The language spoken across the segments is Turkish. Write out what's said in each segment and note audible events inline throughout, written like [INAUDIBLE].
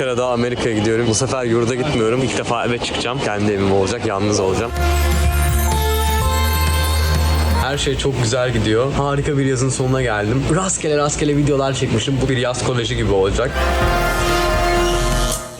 kere daha Amerika'ya gidiyorum. Bu sefer yurda gitmiyorum. İlk defa eve çıkacağım. Kendi evim olacak. Yalnız olacağım. Her şey çok güzel gidiyor. Harika bir yazın sonuna geldim. Rastgele rastgele videolar çekmişim. Bu bir yaz koleji gibi olacak.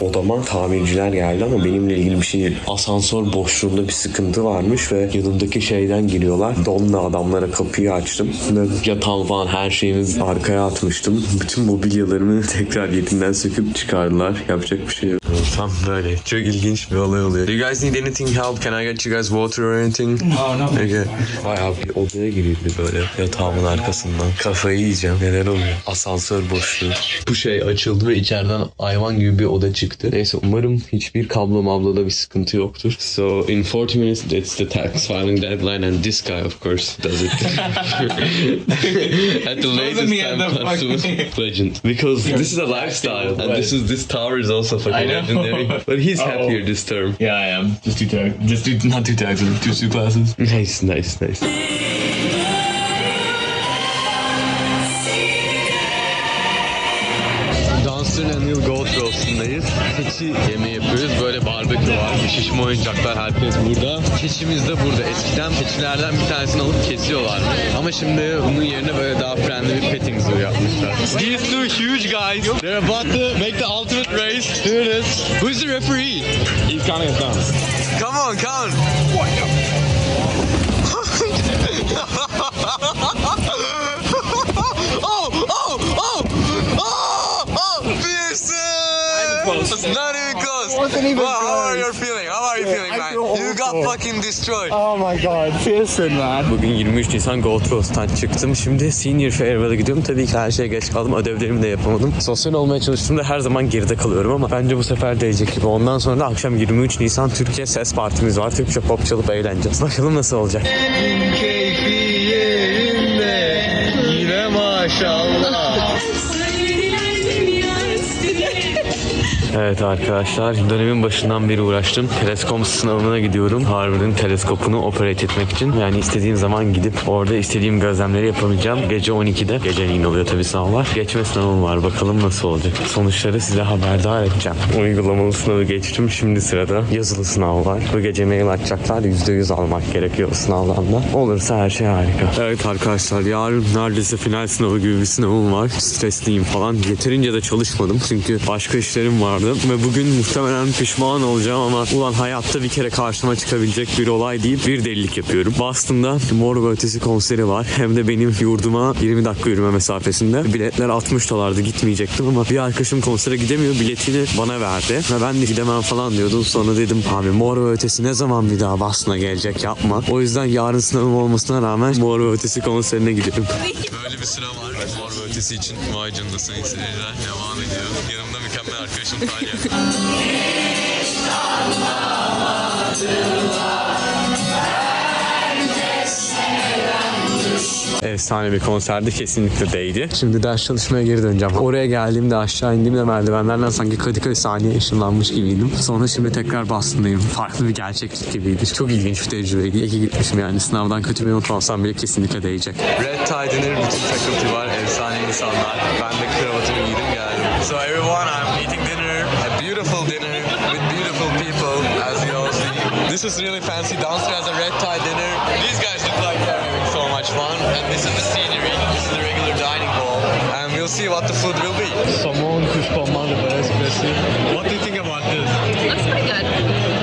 Odama tamirciler geldi ama benimle ilgili bir şey değil. Asansör boşluğunda bir sıkıntı varmış ve yanımdaki şeyden giriyorlar. Donla adamlara kapıyı açtım. Ve yatağım falan her şeyimi arkaya atmıştım. Bütün mobilyalarımı [LAUGHS] tekrar yerinden söküp çıkardılar. Yapacak bir şey yok. Tam böyle. Çok ilginç bir olay oluyor. Do you guys need anything help? Can I get you guys water or anything? Oh, no. Okay. Bayağı bir odaya girildi böyle yatağımın arkasından. Kafayı yiyeceğim. Neler oluyor? Asansör boşluğu. Bu şey açıldı ve içeriden hayvan gibi bir oda çıktı. Neyse umarım hiçbir kablo mabloda bir sıkıntı yoktur. So in 40 minutes it's the tax filing deadline and this guy of course does it. At the latest time possible. [LAUGHS] Legend. Because this is a lifestyle and this is this tower is also fucking I know. legendary. [LAUGHS] But he's Uh-oh. happier this term. Yeah, I am. Just two tags. Just two, not two tags, but two two classes. Nice, nice, nice. Keçi yemeği yapıyoruz. Böyle barbekü var. Şişme oyuncaklar herkes burada. Keçimiz de burada. Eskiden keçilerden bir tanesini alıp kesiyorlar. Ama şimdi bunun yerine böyle daha friendly bir petting zoo yapmışlar. These two huge guys. They're about to make the ultimate race. Here it is. Who's the referee? He's counting us down. Come on, count. oh, [LAUGHS] oh, oh, oh, oh, Pearson! close. It's not even close. wasn't even Well, how are you feeling? How are you feeling, I man? feel You got fucking destroyed. Oh my god, Pearson man. Bugün 23 Nisan Gold Roast'tan çıktım. Şimdi Senior Farewell'a gidiyorum. Tabii ki her şeye geç kaldım. Ödevlerimi de yapamadım. Sosyal olmaya çalıştığımda her zaman geride kalıyorum ama bence bu sefer değecek gibi. Ondan sonra da akşam 23 Nisan Türkiye Ses Partimiz var. Türkçe pop çalıp eğleneceğiz. Bakalım nasıl olacak. Keyfi yerinde yine maşallah. Evet arkadaşlar dönemin başından beri uğraştım. Teleskop sınavına gidiyorum. Harvard'ın teleskopunu operate etmek için. Yani istediğim zaman gidip orada istediğim gözlemleri yapabileceğim. Gece 12'de. Geceliğin oluyor tabii sınavlar. Geçme sınavım var. Bakalım nasıl olacak. Sonuçları size haberdar edeceğim. Uygulamalı sınavı geçtim. Şimdi sırada yazılı sınav var. Bu gece mail açacaklar. %100 almak gerekiyor sınavdan da. Olursa her şey harika. Evet arkadaşlar yarın neredeyse final sınavı gibi bir sınavım var. Stresliyim falan. Yeterince de çalışmadım. Çünkü başka işlerim vardı. Ve bugün muhtemelen pişman olacağım ama ulan hayatta bir kere karşıma çıkabilecek bir olay deyip bir delilik yapıyorum. Boston'da Mor ve Ötesi konseri var. Hem de benim yurduma 20 dakika yürüme mesafesinde. Biletler 60 dolardı gitmeyecektim ama bir arkadaşım konsere gidemiyor. Biletini bana verdi. Ve ben de gidemem falan diyordum. Sonra dedim abi Mor ve Ötesi ne zaman bir daha Boston'a gelecek yapma. O yüzden yarın sınavım olmasına rağmen Mor ve Ötesi konserine gidiyorum. Böyle bir sıra var. Mor ve Ötesi için vay canına sayın seyirciler devam ediyor. Yanımda mükemmel arkadaşım Efsane bir konserdi kesinlikle değdi. Şimdi ders çalışmaya geri döneceğim. Oraya geldiğimde aşağı indiğimde merdivenlerden sanki Kadıköy saniye ışınlanmış gibiydim. Sonra şimdi tekrar Boston'dayım. Farklı bir gerçeklik gibiydi. Çok ilginç bir tecrübeydi. İyi ki gitmişim yani. Sınavdan kötü bir not alsam bile kesinlikle değecek. Red Tie Dinner bütün takıntı var. Efsane insanlar. Ben de kravatımı giydim geldim. So everyone I'm This is really fancy. Downstairs a red tie dinner. These guys look like they're having so much fun. And this is the scenery. This is the regular dining hall. And we'll see what the food will be. Somon kuşkonmaz espresi. What do you think about this? Looks pretty good.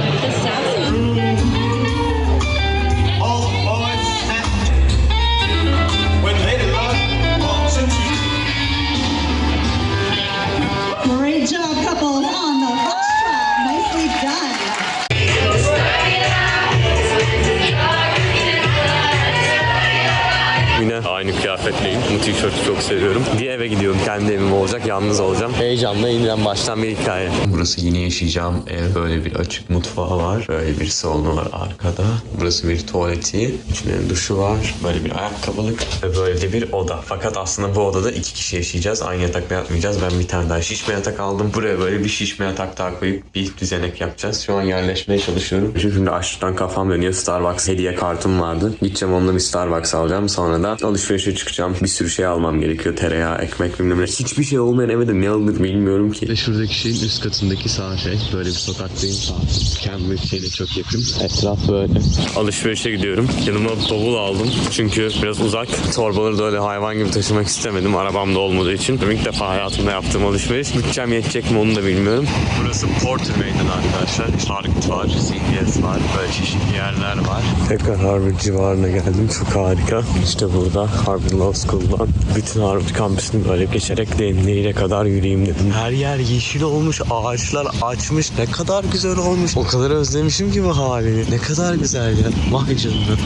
Bu tişörtü çok seviyorum. Bir eve gidiyorum. Kendi evim olacak. Yalnız olacağım. Heyecanla yeniden baştan bir hikaye. Burası yeni yaşayacağım ev. Böyle bir açık mutfağı var. Böyle bir salonu var arkada. Burası bir tuvaleti. İçinde duşu var. Böyle bir ayakkabılık. Ve böyle de bir oda. Fakat aslında bu odada iki kişi yaşayacağız. Aynı yatakta yatmayacağız. Ben bir tane daha şişme yatak aldım. Buraya böyle bir şişme yatak daha koyup bir düzenek yapacağız. Şu an yerleşmeye çalışıyorum. Şimdi açlıktan kafam dönüyor. Starbucks hediye kartım vardı. Gideceğim onunla bir Starbucks alacağım. Sonra da alışverişe çıkacağım. Bir sürü şey almam gerekiyor. Tereyağı, ekmek bilmem ne. Hiçbir şey olmayan eve de ne alınır bilmiyorum ki. Ve şuradaki şeyin üst katındaki sağ şey. Böyle bir sokaktayım sağ. Kendime şeyle çok yakın. Etraf böyle. Alışverişe gidiyorum. Yanıma bavul aldım. Çünkü biraz uzak. Torbaları da öyle hayvan gibi taşımak istemedim. Arabamda olmadığı için. İlk defa hayatımda yaptığım alışveriş. Bütçem yetecek mi onu da bilmiyorum. Burası Porter Meydanı arkadaşlar. Target var, CVS var. Böyle çeşitli yerler var. Tekrar Harvard civarına geldim. Çok harika. İşte burada Harvard Law School'dan bütün Harvard kampüsünü böyle geçerek derinliğine kadar yürüyeyim dedim. Her yer yeşil olmuş, ağaçlar açmış. Ne kadar güzel olmuş. O kadar özlemişim ki bu halini. Ne kadar güzel ya. Vay canına.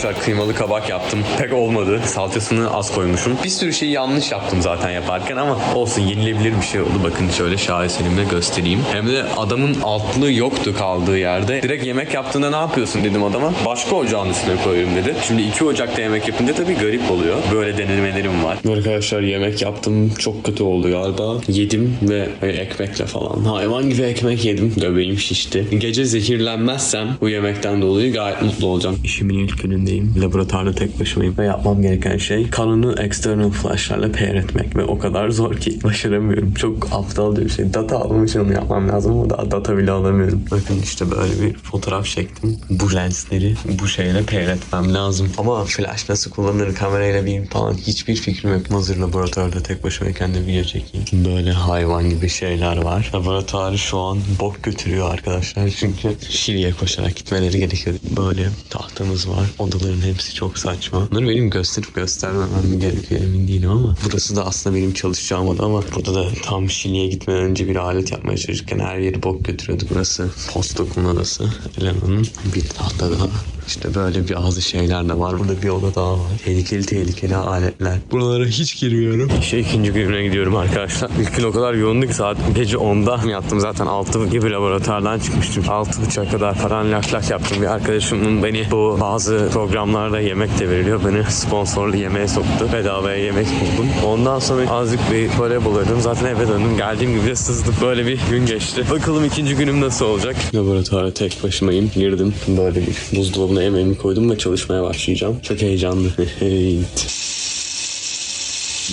Arkadaşlar kıymalı kabak yaptım. Pek olmadı. Salçasını az koymuşum. Bir sürü şeyi yanlış yaptım zaten yaparken ama olsun yenilebilir bir şey oldu. Bakın şöyle şaheserimle göstereyim. Hem de adamın altlığı yoktu kaldığı yerde. Direkt yemek yaptığında ne yapıyorsun dedim adama. Başka ocağın üstüne koyuyorum dedi. Şimdi iki ocakta yemek yapınca tabii garip oluyor. Böyle denemelerim var. Arkadaşlar yemek yaptım. Çok kötü oldu galiba. Yedim ve e, ekmekle falan. Hayvan gibi ekmek yedim. Göbeğim şişti. Gece zehirlenmezsem bu yemekten dolayı gayet mutlu olacağım. İşimin ilk günündeyim. Laboratuvarda tek başımayım. Ve yapmam gereken şey kanını external flashlarla pair etmek. Ve o kadar zor ki [LAUGHS] başaramıyorum. Çok aptalca bir şey. Data almam için onu yapmam lazım ama daha data bile alamıyorum. Bakın işte böyle bir fotoğraf çektim. Bu lensleri bu şeyle pair etmem lazım. Ama flash nasıl kullanılır kamerayla bir falan hiçbir fikrim yok. Hazır laboratuvarda tek başımayken de video çekeyim. Böyle hayvan gibi şeyler var. Laboratuvarı şu an bok götürüyor arkadaşlar. Çünkü Şili'ye koşarak gitmeleri gerekiyor. Böyle tahtamız var. Odaların hepsi çok saçma. Bunları benim gösterip göstermemem gerekiyor emin değilim ama. Burası da aslında benim çalışacağım oda ama burada da tam Şili'ye gitmeden önce bir alet yapmaya çalışırken her yeri bok götürüyordu. Burası postdoc'un odası. Elena'nın bir tahta daha. İşte böyle bazı şeyler de var. Burada bir oda daha var. Tehlikeli tehlikeli aletler. Buralara hiç girmiyorum. İşe ikinci gününe gidiyorum arkadaşlar. İlk gün o kadar yoğundu ki saat gece 10'da yattım. Zaten 6 gibi laboratuvardan çıkmıştım. 6.30'a kadar paran lak lak yaptım. Bir arkadaşımın beni bu bazı programlarda yemek de veriliyor. Beni sponsorlu yemeğe soktu. Bedavaya yemek buldum. Ondan sonra azıcık bir voleybol oynadım. Zaten eve döndüm. Geldiğim gibi de sızdım. Böyle bir gün geçti. Bakalım ikinci günüm nasıl olacak. Laboratuvara tek başımayım. Girdim. Böyle bir buzdolabına yemeğimi koydum ve çalışmaya başlayacağım. Çok heyecanlı. [LAUGHS]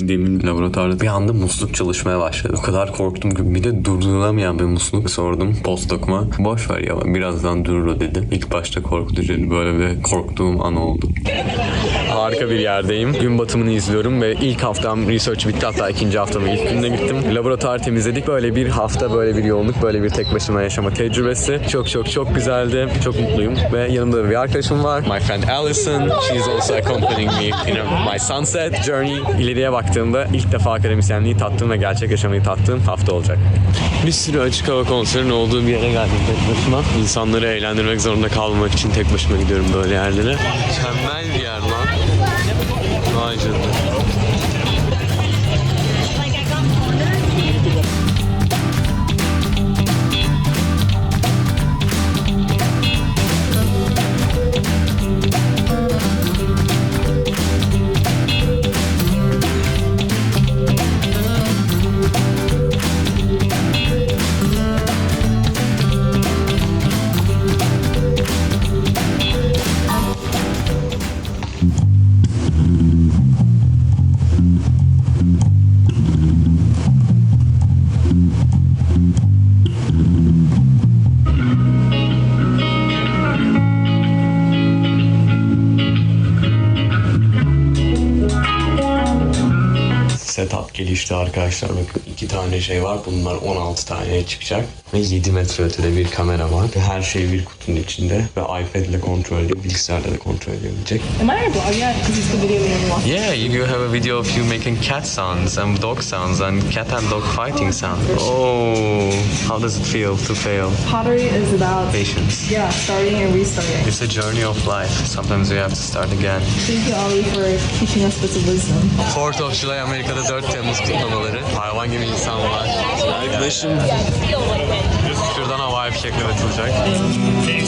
Demin laboratuvarda bir anda musluk çalışmaya başladı. O kadar korktum ki bir de durdurulamayan bir musluk sordum postdokuma. Boş ver ya birazdan durur dedi. İlk başta korkutucuydu. Böyle bir korktuğum an oldu. Harika bir yerdeyim. Gün batımını izliyorum ve ilk haftam research bitti. Hatta ikinci haftamın ilk gününe gittim. Laboratuvar temizledik. Böyle bir hafta, böyle bir yoğunluk, böyle bir tek başıma yaşama tecrübesi. Çok çok çok güzeldi. Çok mutluyum. Ve yanımda da bir arkadaşım var. My friend Allison. She's also accompanying me in my sunset journey. İleriye baktığımda ilk defa akademisyenliği tattığım ve gerçek yaşamayı tattığım hafta olacak. Bir sürü açık hava konserinin olduğu bir yere geldim tek başıma. İnsanları eğlendirmek zorunda kalmamak için tek başıma gidiyorum böyle yerlere. Mükemmel bir yer lan. Vay gelişti arkadaşlar. Bakın tane şey var. Bunlar 16 taneye çıkacak. Ve 7 metre ötede bir kamera var. Ve her şey bir kutunun içinde. Ve iPad ile kontrol ediyor. Bilgisayarla da kontrol edilebilecek. Am I on a blog yet? Because it's the video we. Yeah, you do have a video of you making cat sounds and dog sounds and cat and dog fighting sounds. Oh, how does it feel to fail? Pottery is about Patience. yeah, starting and restarting. It's a journey of life. Sometimes we have to start again. Thank you, Ollie, for teaching us bits of wisdom. 4th of July Amerika'da 4 Temmuz kutlamaları. Hayvan gibi insanlar. Arkadaşım şuradan havai fişekler atılacak. They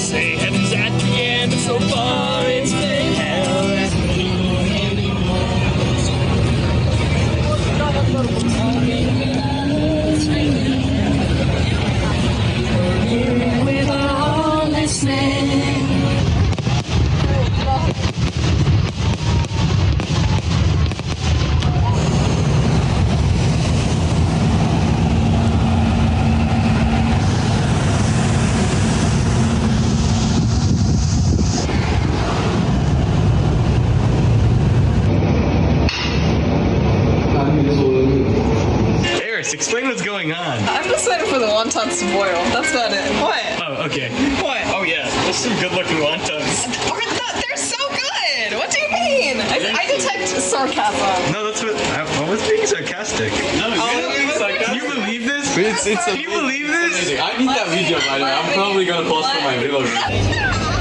going on. I'm just waiting for the wontons to boil. That's about it. What? Oh, okay. What? Oh, yeah. There's some good-looking wontons. Are th- They're so good. What do you mean? I, I detect sarcasm. No, that's what I, I was being sarcastic. No, oh, Can you believe this? It's, it's Can you believe this? I need that video by the way. I'm probably gonna post for my vlog. [LAUGHS]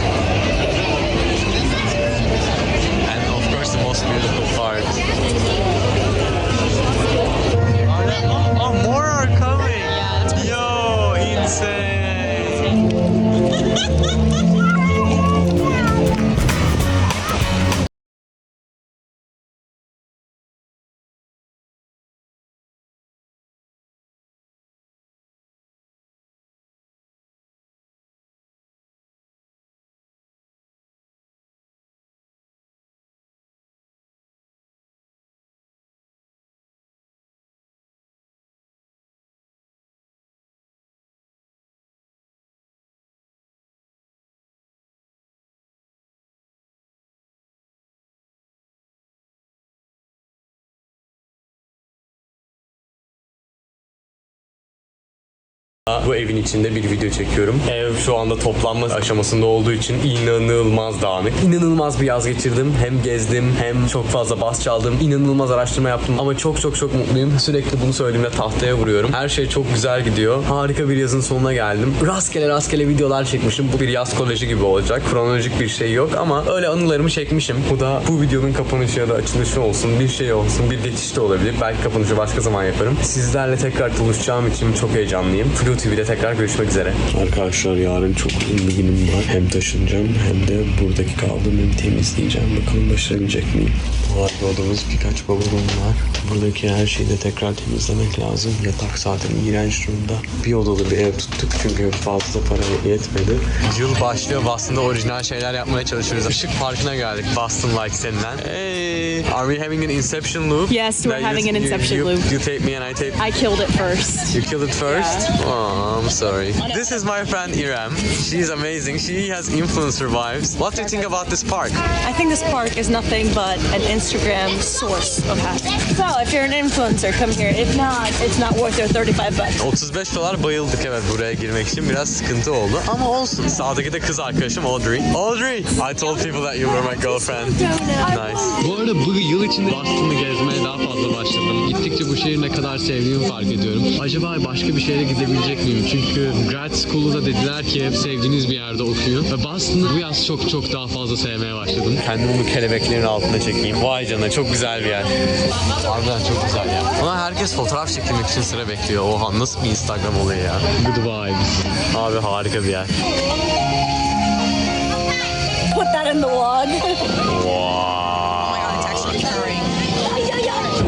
Ha ha ha! Bu evin içinde bir video çekiyorum. Ev şu anda toplanma aşamasında olduğu için inanılmaz dağınık. İnanılmaz bir yaz geçirdim. Hem gezdim hem çok fazla bas çaldım. İnanılmaz araştırma yaptım ama çok çok çok mutluyum. Sürekli bunu söylediğimde tahtaya vuruyorum. Her şey çok güzel gidiyor. Harika bir yazın sonuna geldim. Rastgele rastgele videolar çekmişim. Bu bir yaz koleji gibi olacak. Kronolojik bir şey yok ama öyle anılarımı çekmişim. Bu da bu videonun kapanışı ya da açılışı olsun. Bir şey olsun. Bir geçiş de olabilir. Belki kapanışı başka zaman yaparım. Sizlerle tekrar buluşacağım için çok heyecanlıyım. Flu TV'de tekrar görüşmek üzere. Arkadaşlar yarın çok uzun bir günüm var. Hem taşınacağım hem de buradaki kaldığım evi temizleyeceğim. Bakalım başarabilecek miyim? Harika odamız birkaç balonum var. Buradaki her şeyi de tekrar temizlemek lazım. Yatak zaten iğrenç durumda. Bir odalı bir ev tuttuk çünkü fazla para yetmedi. Yıl başlıyor. Boston'da orijinal şeyler yapmaya çalışıyoruz. Işık Parkı'na geldik. Boston Lights denilen. Hey! Are we having an inception loop? Yes, we're That you- having an you- inception you- loop. You take me and I take I killed it first. You killed it first? Oh, I'm sorry. This is my friend Iram. She's amazing. She has influencer vibes. What do you think about this park? I think this park is nothing but an Instagram source of happiness. So if you're an influencer, come here. If not, it's not worth your 35 bucks. 35 dolar bayıldık evet buraya girmek için. Biraz sıkıntı oldu ama olsun. Sağdaki de kız arkadaşım Audrey. Audrey! I told people that you were my girlfriend. Nice. Bu arada bu yıl içinde Boston'ı gezmeye daha fazla başladım. Gittikçe bu şehri ne kadar sevdiğimi fark ediyorum. Acaba başka bir şehre gidebilecek miyim? Çünkü grad school'u da dediler ki hep sevdiğiniz bir yerde okuyun. Ve Boston'ı bu yaz çok çok daha fazla sevmeye başladım. Kendimi bu kelebeklerin altına çekeyim. Vay canına çok güzel bir yer. Harbiden çok güzel ya. Ama herkes fotoğraf çekilmek için sıra bekliyor. Oha nasıl bir Instagram olayı ya. Good vibes. Abi harika bir yer. Put that in the vlog.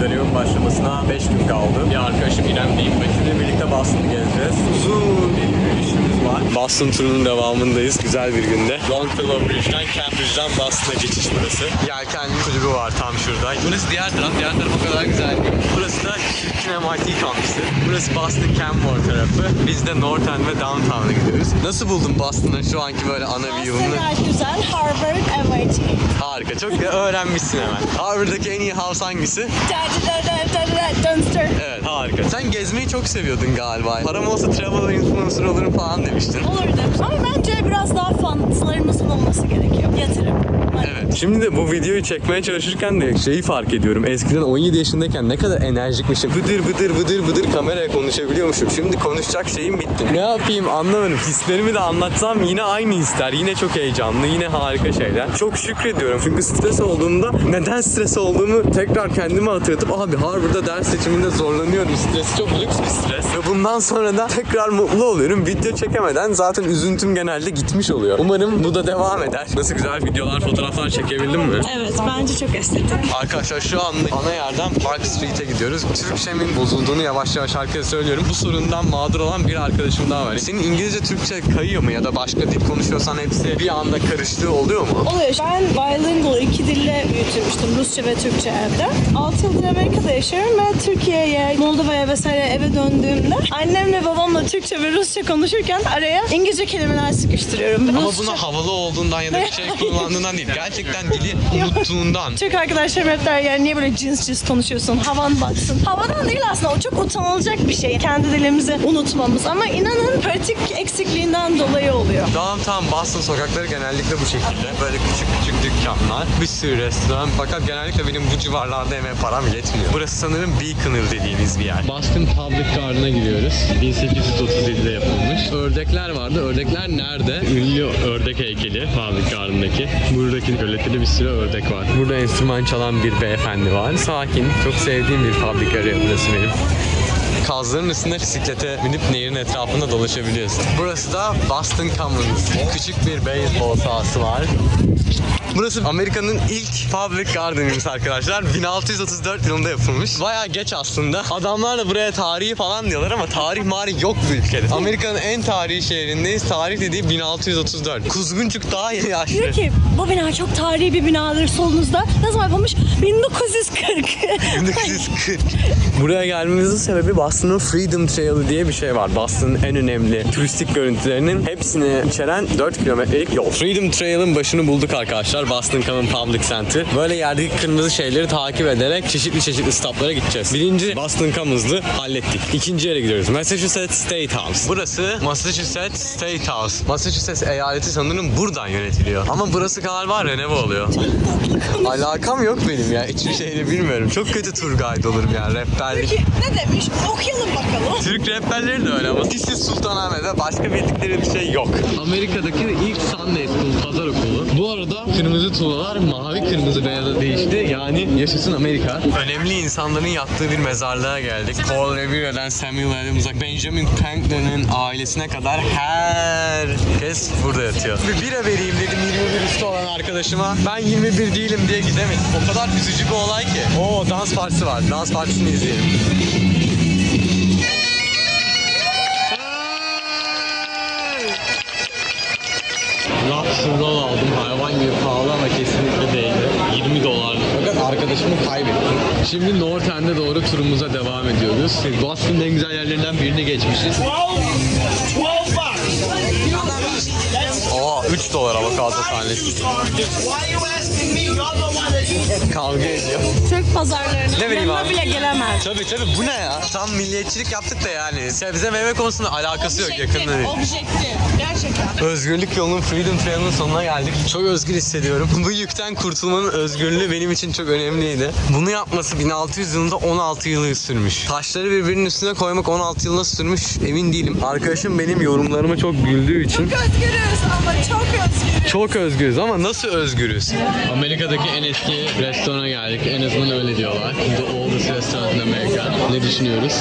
Dönemin başlamasına 5 gün kaldı. Bir arkadaşım İrem şimdi birlikte Boston'ı gezeceğiz. Uzun bir yürüyüşümüz var. Boston turunun devamındayız. Güzel bir günde. Longfellow Bridge'den Cambridge'den Boston'a geçiş burası. Yelkenli kulübü var tam şurada. Burası diğer taraf. Diğer taraf o kadar güzel değil. Burası da Houston MIT kampüsü. Burası Boston Canmore tarafı. Biz de North End ve Downtown'a gidiyoruz. Nasıl buldun Boston'ın şu anki böyle ana view'unu? Gayet güzel. Harvard, MIT. Harika. Çok öğrenmişsin hemen. Harvard'daki en iyi house hangisi? Dunster. Evet harika. Sen gezmeyi çok seviyordun galiba. Param olsa travel influencer olurum falan demiştin. Olurdu. Ama bence biraz daha fanlarımızın olması gerekiyor. Yatırım. Evet. Şimdi de bu videoyu çekmeye çalışırken de şeyi fark ediyorum. Eskiden 17 yaşındayken ne kadar enerjikmişim. Bıdır bıdır bıdır bıdır kameraya konuşabiliyormuşum. Şimdi konuşacak şeyim bitti. Ne yapayım anlamadım. Hislerimi de anlatsam yine aynı hisler. Yine çok heyecanlı. Yine harika şeyler. Çok şükrediyorum. Çünkü stres olduğumda neden stres olduğumu tekrar kendime hatırlatıp abi Harvard'da ders seçiminde zorlanıyorum. Stres çok lüks bir stres. Ve bundan sonra da tekrar mutlu oluyorum. Video çekemeden zaten üzüntüm genelde gitmiş oluyor. Umarım bu da devam eder. Nasıl güzel videolar, fotoğraflar çekebildim mi? Evet bence çok estetik. Arkadaşlar şu an ana yerden Park Street'e gidiyoruz. Türkçemin bozulduğunu yavaş yavaş herkese söylüyorum. Bu sorundan mağdur olan bir arkadaşım daha var. Senin İngilizce Türkçe kayıyor mu ya da başka dil konuşuyorsan hepsi bir anda karıştığı oluyor mu? Oluyor. Ben bilingual iki dille büyütülmüştüm. Rusça ve Türkçe evde. 6 yıldır Amerika'da yaşıyorum ve Türkiye'ye, Moldova'ya vesaire eve döndüğümde annemle babamla Türkçe ve Rusça konuşurken araya İngilizce kelimeler sıkıştırıyorum. Ama Rusça- buna havalı olduğundan ya da bir şey [LAUGHS] kullandığından değil. Gerçekten dili [LAUGHS] unuttuğundan. Türk arkadaşlarım hep der yani niye böyle cins cins konuşuyorsun, havan batsın. Havadan değil aslında o çok utanılacak bir şey. Kendi dilimizi unutmamız ama inanın pratik eksikliğinden dolayı oluyor. Downtown Boston sokakları genellikle bu şekilde. Böyle küçük küçük dükkanlar, bir sürü restoran. Fakat genellikle benim bu civarlarda yemeğe param yetmiyor. Burası sanırım Beaconnell dediğimiz bir yer. Boston Public Garden'a gidiyoruz. 1837'de yapılmış. Ördekler vardı. Ördekler nerede? Ünlü ördek heykeli Public Garden'daki. Buradaki göletinde bir sürü ördek var. Burada enstrüman çalan bir beyefendi var. Sakin, çok sevdiğim bir public area burası benim. Kazların üstünde bisiklete binip nehrin etrafında dolaşabiliyorsun. Burası da Boston Commons. Küçük bir beyzbol sahası var. Burası Amerika'nın ilk public garden'ıymış arkadaşlar. 1634 yılında yapılmış. Bayağı geç aslında. Adamlar da buraya tarihi falan diyorlar ama tarih marih yok bu ülkede. Amerika'nın en tarihi şehrindeyiz. Tarih dediği 1634. Kuzguncuk daha yaşlı. Diyor ki bu bina çok tarihi bir binadır solunuzda. Ne zaman yapılmış? 1940. 1940. [LAUGHS] Buraya gelmemizin sebebi Boston'ın Freedom Trail'ı diye bir şey var. Boston'ın en önemli turistik görüntülerinin hepsini içeren 4 kilometrelik yol. Freedom Trail'ın başını bulduk arkadaşlar. Boston Common Public Center. Böyle yerdeki kırmızı şeyleri takip ederek çeşitli çeşitli stoplara gideceğiz. Birinci Boston Commons'ı hallettik. İkinci yere gidiyoruz. Massachusetts State House. Burası Massachusetts State House. Massachusetts eyaleti sanırım buradan yönetiliyor. Ama burası galiba renove oluyor. Alakam yok benim ya. Hiçbir şeyini bilmiyorum. Çok kötü tur guide olurum yani rehberlik. Peki ne demiş? Okuyalım bakalım. Türk rehberleri de öyle ama This is Sultanahmet'te başka bildikleri bir şey yok. Amerika'daki ilk Sunday School pazar arada kırmızı tuğlalar mavi kırmızı beyaza değişti. Yani yaşasın Amerika. Önemli insanların yattığı bir mezarlığa geldik. Paul Revere'den Samuel Adams'a Benjamin Franklin'in ailesine kadar herkes burada yatıyor. Bir bira vereyim dedim 21 üstü olan arkadaşıma. Ben 21 değilim diye gidemedim. O kadar üzücü bir olay ki. Oo dans partisi var. Dans partisini izleyelim. Roll aldım. Hayvan gibi pahalı ama kesinlikle değildi. 20 dolar. Fakat arkadaşımı kaybettim. Şimdi North End'e doğru turumuza devam ediyoruz. Boston'ın en güzel yerlerinden birini geçmişiz. Aa 3 dolar avokado tanesi. Kavga ediyor. Türk pazarlarına Ne bileyim yanına abi. bile gelemez. Tabii tabii bu ne ya? Tam milliyetçilik yaptık da yani. Sebze meyve konusunda alakası yok yakında değil. Objektif. Gerçekten. Özgürlük yolunun Freedom Trail'ın sonuna geldik. Çok özgür hissediyorum. Bu yükten kurtulmanın özgürlüğü benim için çok önemliydi. Bunu yapması 1600 yılında 16 yılı sürmüş. Taşları birbirinin üstüne koymak 16 yılda sürmüş emin değilim. Arkadaşım benim yorumlarıma çok güldüğü için Özgürüz ama çok özgürüz. çok özgürüz ama nasıl özgürüz? Amerika'daki en eski restorana geldik. En azından öyle diyorlar. The oldest restaurant in America. Ne düşünüyoruz?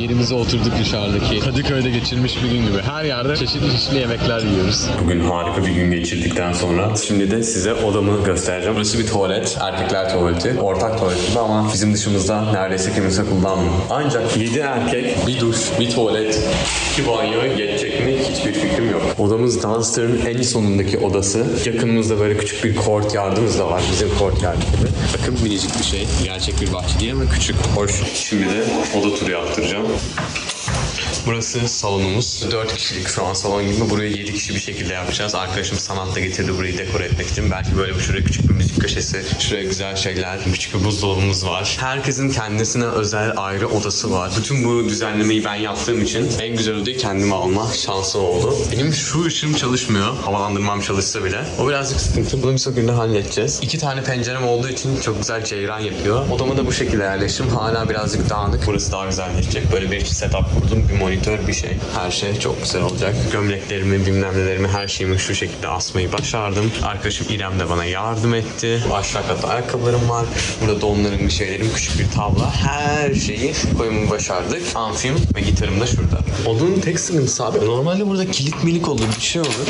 Yerimize oturduk dışarıdaki. Kadıköy'de geçirmiş bir gün gibi. Her yerde çeşitli çeşitli yemekler yiyoruz. Bugün harika bir gün geçirdikten sonra şimdi de size odamı göstereceğim. Burası bir tuvalet. Erkekler tuvaleti. Ortak tuvalet gibi ama bizim dışımızda neredeyse kimse kullanmıyor. Ancak 7 erkek, bir duş, bir tuvalet, iki banyo yetecek mi hiçbir fikrim yok. Odamız downstairs'ın en sonundaki odası. Yakınımızda böyle küçük bir courtyardımız da var. Bizim courtyard gibi. Bakın minicik bir şey. Gerçek bir bahçe değil ama küçük. Hoş. Şimdi de oda turu yaptıracağım. ハハハハ! Burası salonumuz. 4 kişilik şu an salon gibi. Burayı 7 kişi bir şekilde yapacağız. Arkadaşım Samantha getirdi burayı dekore etmek için. Belki böyle bir şuraya küçük bir müzik köşesi, şuraya güzel şeyler, küçük bir buzdolabımız var. Herkesin kendisine özel ayrı odası var. Bütün bu düzenlemeyi ben yaptığım için en güzel odayı kendime alma şansı oldu. Benim şu ışığım çalışmıyor. Havalandırmam çalışsa bile. O birazcık sıkıntı. Bunu bir şekilde halledeceğiz. İki tane pencerem olduğu için çok güzel ceyran yapıyor. Odama da bu şekilde yerleştim. Hala birazcık dağınık. Burası daha güzelleşecek. Böyle bir setup kurdum. Bir monitör, bir şey. Her şey çok güzel olacak. Gömleklerimi, bilmem nelerimi, her şeyimi şu şekilde asmayı başardım. Arkadaşım İrem de bana yardım etti. Aşağı katta ayakkabılarım var. Burada donlarım, bir şeylerim, küçük bir tabla. Her şeyi koymayı başardık. Amfim ve gitarım da şurada. Odanın tek sıkıntısı abi. Normalde burada kilit milik olur, bir şey olur.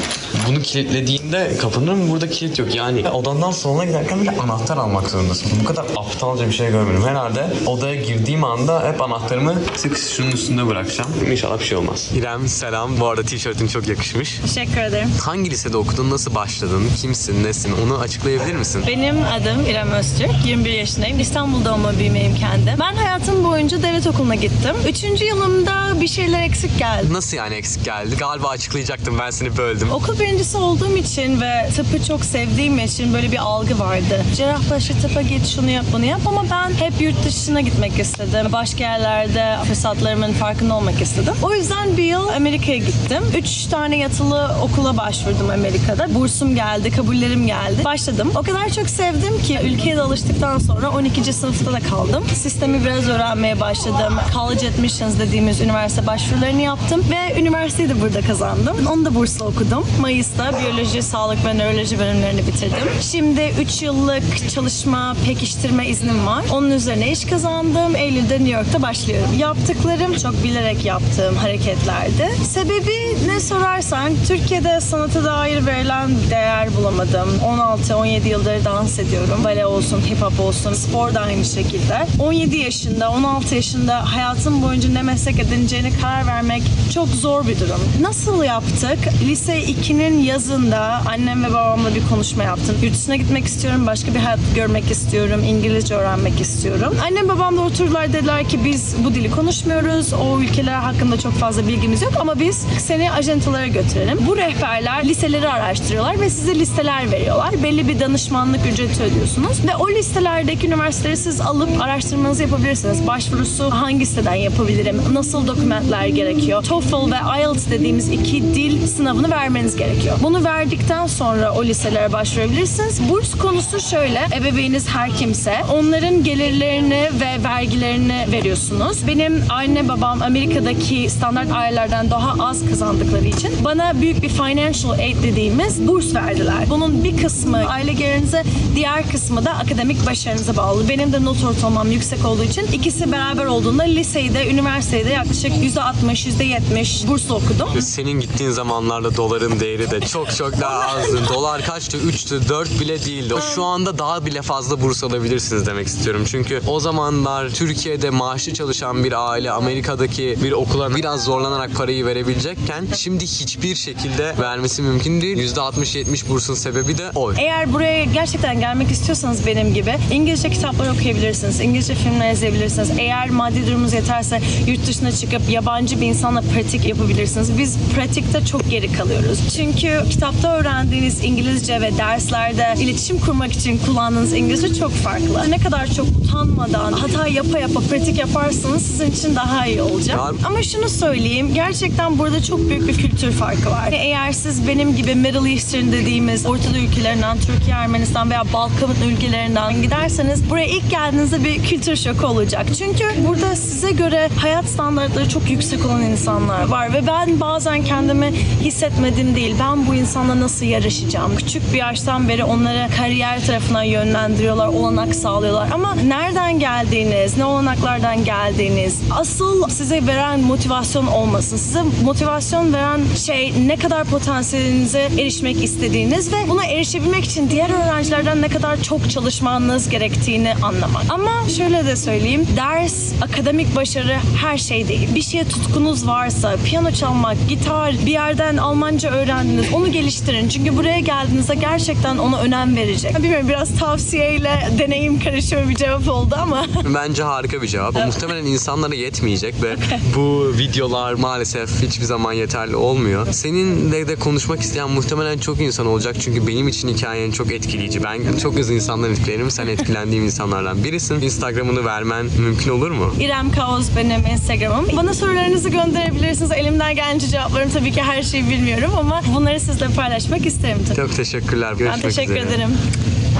Bunu kilitlediğinde kapanır mı? Burada kilit yok. Yani odandan salona giderken bile anahtar almak zorundasın. Bu kadar aptalca bir şey görmedim. Herhalde odaya girdiğim anda hep anahtarımı sık şunun üstünde bırakacağım. İnşallah bir şey olmaz. İrem selam. Bu arada tişörtün çok yakışmış. Teşekkür ederim. Hangi lisede okudun? Nasıl başladın? Kimsin? Nesin? Onu açıklayabilir misin? Benim adım İrem Öztürk. 21 yaşındayım. İstanbul doğma büyümeyim kendim. Ben hayatım boyunca devlet okuluna gittim. Üçüncü yılımda bir şeyler eksik geldi. Nasıl yani eksik geldi? Galiba açıklayacaktım ben seni böldüm. Okul birincisi olduğum için ve tıpı çok sevdiğim için böyle bir algı vardı. Cerrahpaşa tıpa git şunu yap bunu yap ama ben hep yurt dışına gitmek istedim. Başka yerlerde fırsatlarımın farkında olmak istedim. O yüzden bir yıl Amerika'ya gittim. Üç tane yatılı okula başvurdum Amerika'da. Bursum geldi, kabullerim geldi. Başladım. O kadar çok sevdim ki ülkeye de alıştıktan sonra 12. sınıfta da kaldım. Sistemi biraz öğrenmeye başladım. College admissions dediğimiz üniversite başvurularını yaptım ve üniversiteyi de burada kazandım. Onu da bursla okudum. Mayıs'ta biyoloji, sağlık ve nöroloji bölümlerini bitirdim. Şimdi 3 yıllık çalışma, pekiştirme iznim var. Onun üzerine iş kazandım. Eylül'de New York'ta başlıyorum. Yaptıklarım çok bilerek yaptığım hareketlerdi. Sebebi ne sorarsan Türkiye'de sanata dair verilen değer bulamadım. 16-17 yıldır dans ediyorum. Bale olsun, hip hop olsun, spor da aynı şekilde. 17 yaşında, 16 yaşında hayatım boyunca ne meslek edineceğini karar vermek çok zor bir durum. Nasıl yaptık? Lise 2'nin yazında annem ve babamla bir konuşma yaptım. Yurt dışına gitmek istiyorum, başka bir hayat görmek istiyorum, İngilizce öğrenmek istiyorum. Annem babam da oturdular dediler ki biz bu dili konuşmuyoruz. O ülkeler hakkında çok fazla bilgimiz yok ama biz seni ajantalara götürelim. Bu rehberler liseleri araştırıyorlar ve size listeler veriyorlar. Belli bir danışmanlık ücreti ödüyorsunuz ve o listelerdeki üniversiteleri siz alıp araştırmanızı yapabilirsiniz. Başvurusu hangi siteden yapabilirim? Nasıl dokümentler gerekiyor? TOEFL ve IELTS dediğimiz iki dil sınavını vermeniz gerekiyor. Bunu verdikten sonra o liselere başvurabilirsiniz. Burs konusu şöyle. Ebeveyniniz her kimse onların gelirlerini ve vergilerini veriyorsunuz. Benim anne babam Amerika'daki standart ailelerden daha az kazandıkları için bana büyük bir financial aid dediğimiz burs verdiler. Bunun bir kısmı aile gelirinize, diğer kısmı da akademik başarınıza bağlı. Benim de not ortalamam yüksek olduğu için ikisi beraber olduğunda liseyi de üniversiteyi de yaklaşık %60, %70 burslu okudum. Senin gittiğin zamanlarda doların değeri de çok çok daha azdı. [LAUGHS] Dolar kaçtı? 3'tü, 4 bile değildi. Şu anda daha bile fazla burs alabilirsiniz demek istiyorum. Çünkü o zamanlar Türkiye'de maaşlı çalışan bir aile Amerika'daki bir okula biraz zorlanarak parayı verebilecekken şimdi hiçbir şekilde vermesi mümkün değil. %60-70 bursun sebebi de o. Eğer buraya gerçekten gelmek istiyorsanız benim gibi İngilizce kitaplar okuyabilirsiniz. İngilizce filmler izleyebilirsiniz. Eğer maddi durumunuz yeterse yurt dışına çıkıp yabancı bir insanla pratik yapabilirsiniz. Biz pratikte çok geri kalıyoruz. Çünkü kitapta öğrendiğiniz İngilizce ve derslerde iletişim kurmak için kullandığınız İngilizce çok farklı. Ne kadar çok utanmadan hata yapa yapa pratik yaparsanız sizin için daha iyi olacak. Ya- Ama şunu söyleyeyim. Gerçekten burada çok büyük bir kültür farkı var. Eğer siz benim gibi Middle Eastern dediğimiz Orta Doğu ülkelerinden, Türkiye, Ermenistan veya Balkan ülkelerinden giderseniz buraya ilk geldiğinizde bir kültür şoku olacak. Çünkü burada size göre hayat standartları çok yüksek olan insanlar var ve ben bazen kendimi hissetmedim değil. Ben bu insanla nasıl yarışacağım? Küçük bir yaştan beri onları kariyer tarafına yönlendiriyorlar, olanak sağlıyorlar. Ama nereden geldiğiniz, ne olanaklardan geldiğiniz, asıl size veren motivasyon olmasın. Size motivasyon veren şey ne kadar potansiyelinize erişmek istediğiniz ve buna erişebilmek için diğer öğrencilerden ne kadar çok çalışmanız gerektiğini anlamak. Ama şöyle de söyleyeyim, ders, akademik başarı her şey değil. Bir şeye tutkunuz varsa, piyano çalmak, gitar, bir yerden Almanca öğrendiniz, onu geliştirin. Çünkü buraya geldiğinizde gerçekten ona önem verecek. Bilmiyorum biraz tavsiyeyle deneyim karışımı bir cevap oldu ama [LAUGHS] Bence harika bir cevap. Muhtemelen insanlara yetmeyecek ve [LAUGHS] bu videolar maalesef hiçbir zaman yeterli olmuyor. Seninle de konuşmak isteyen muhtemelen çok insan olacak çünkü benim için hikayen çok etkileyici. Ben çok hızlı insanları etkilenirim. Sen etkilendiğim [LAUGHS] insanlardan birisin. Instagram'ını vermen mümkün olur mu? İrem Kaoz benim Instagram'ım. Bana sorularınızı gönderebilirsiniz. Elimden gelince cevaplarım. Tabii ki her şeyi bilmiyorum ama bunları sizle paylaşmak isterim tabii. Çok teşekkürler. Ben Görüşmek teşekkür üzere. ederim.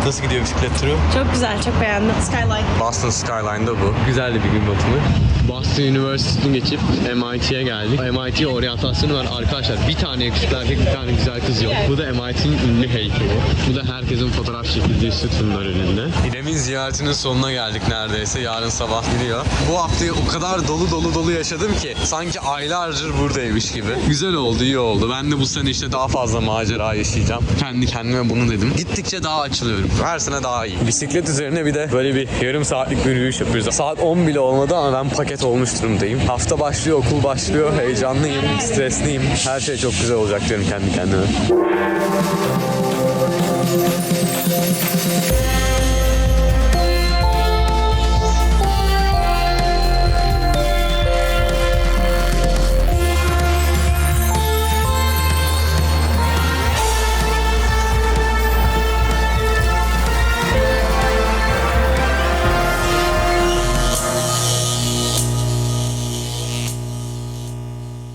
Nasıl gidiyor bisiklet turu? Çok güzel, çok beğendim. Skyline. Boston Skyline'da bu. Güzel bir gün batımı. Boston University'ni geçip MIT'ye geldik. MIT oryantasyonu var arkadaşlar. Bir tane yakışıklı erkek, bir tane güzel kız yok. Bu da MIT'nin ünlü heykeli. Bu da herkesin fotoğraf çekildiği sütunlar önünde. İrem'in ziyaretinin sonuna geldik neredeyse. Yarın sabah gidiyor. Bu haftayı o kadar dolu dolu dolu yaşadım ki sanki aylardır buradaymış gibi. Güzel oldu, iyi oldu. Ben de bu sene işte daha fazla macera yaşayacağım. Kendi kendime bunu dedim. Gittikçe daha açılıyorum. Her sene daha iyi. Bisiklet üzerine bir de böyle bir yarım saatlik bir yürüyüş yapıyoruz. Saat 10 bile olmadı ama ben paket net olmuş durumdayım. Hafta başlıyor, okul başlıyor. Heyecanlıyım, stresliyim. Her şey çok güzel olacak diyorum kendi kendime.